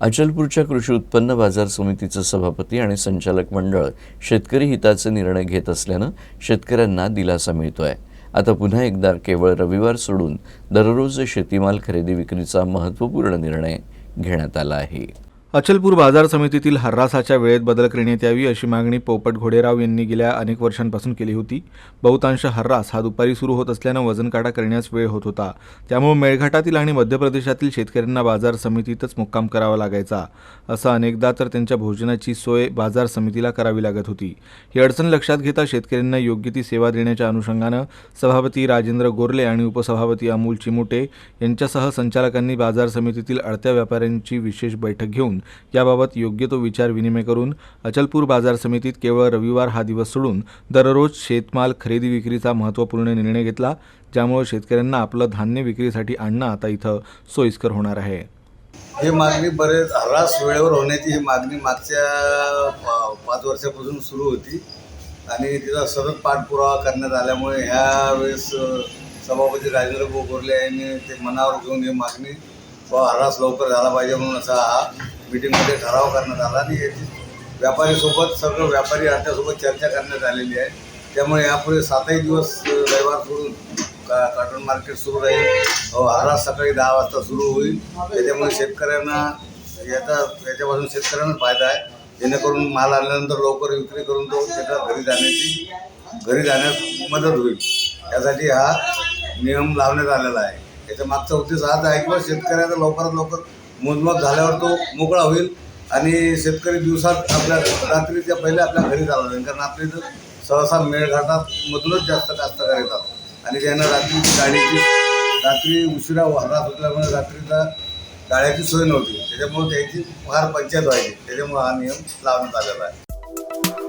अचलपूरच्या कृषी उत्पन्न बाजार समितीचं सभापती आणि संचालक मंडळ शेतकरी हिताचे निर्णय घेत असल्यानं शेतकऱ्यांना दिलासा मिळतोय. आता पुन्हा एकदा केवळ रविवार सोडून दररोज शेतीमाल खरेदी विक्रीचा महत्त्वपूर्ण निर्णय घेण्यात आला आहे. अचलपूर बाजार समितीतील हर्रासाच्या वेळेत बदल करण्यात यावी अशी मागणी पोपट घोडेराव यांनी गेल्या अनेक वर्षांपासून केली होती. बहुतांश हर्रास हा दुपारी सुरू होत असल्यानं वजनकाटा करण्यास वेळ होत होता. त्यामुळे मेळघाटातील आणि मध्य प्रदेशातील शेतकऱ्यांना बाजार समितीतच मुक्काम करावा लागायचा. असं अनेकदा तर त्यांच्या भोजनाची सोय बाजार समितीला करावी लागत होती. ही अडचण लक्षात घेता शेतकऱ्यांना योग्य ती सेवा देण्याच्या अनुषंगानं सभापती राजेंद्र गोरले आणि उपसभापती अमोल चिमुटे यांच्यासह संचालकांनी बाजार समितीतील अडत्या व्यापाऱ्यांची विशेष बैठक घेऊन याबाबत योग्य तो विचार विनिमय करून अचलपूर बाजार समितीत केवळ रविवार हा दिवस सोडून दररोज शेतमाल खरेदी विक्रीचा महत्त्वपूर्ण निर्णय घेतला ज्यामुळे शेतकऱ्यांना आपलं धान्य विक्रीसाठी आणणं आता इथं सोयीस्कर होणार आहे. ही मागणी बरेच हरास वेळेवर होण्याची ही मागणी मागच्या पाच वर्षापासून सुरू होती. आणि तिचा सतत पाठपुरावा करण्यात आल्यामुळे ह्या वेळेस सभापती राजेंद्र गोगोरले यांनी ते मनावर घेऊन ही मागणी व हरास लवकर झाला पाहिजे म्हणून असा हा मिटिंगमध्ये ठराव करण्यात आला आणि याची व्यापारीसोबत सर्व व्यापारी अड्ड्यासोबत चर्चा करण्यात आलेली आहे. त्यामुळे यापुढे सातही दिवस रविवार सोडून का कॉटन मार्केट सुरू राहील. हो, अ, सकाळी दहा वाजता सुरू होईल. त्याच्यामुळे शेतकऱ्यांना याचा याच्यापासून शेतकऱ्यांना फायदा आहे. जेणेकरून माल आणल्यानंतर लवकर विक्री करून तो त्याच्या घरी जाण्याची घरी जाण्यास मदत होईल. यासाठी हा नियम लावण्यात आलेला आहे. याच्या मागचा उद्देश हाच आहे किंवा शेतकऱ्याचा लवकरात लवकर मोजमाप झाल्यावर तो मोकळा होईल आणि शेतकरी दिवसात आपल्या रात्रीच्या पहिले आपल्या घरी जावं लागेल. कारण आपले इथं सहसा मेळघाटात मधूनच जास्त कास्तकार येतात. आणि त्यांना रात्री गाडीची रात्री उशिरा वाहरा असल्यामुळे रात्रीचा गाड्याची सोय नव्हती. त्याच्यामुळे त्याची फार पंचायत व्हायची. त्याच्यामुळे हा नियम लावण्यात आलेला आहे.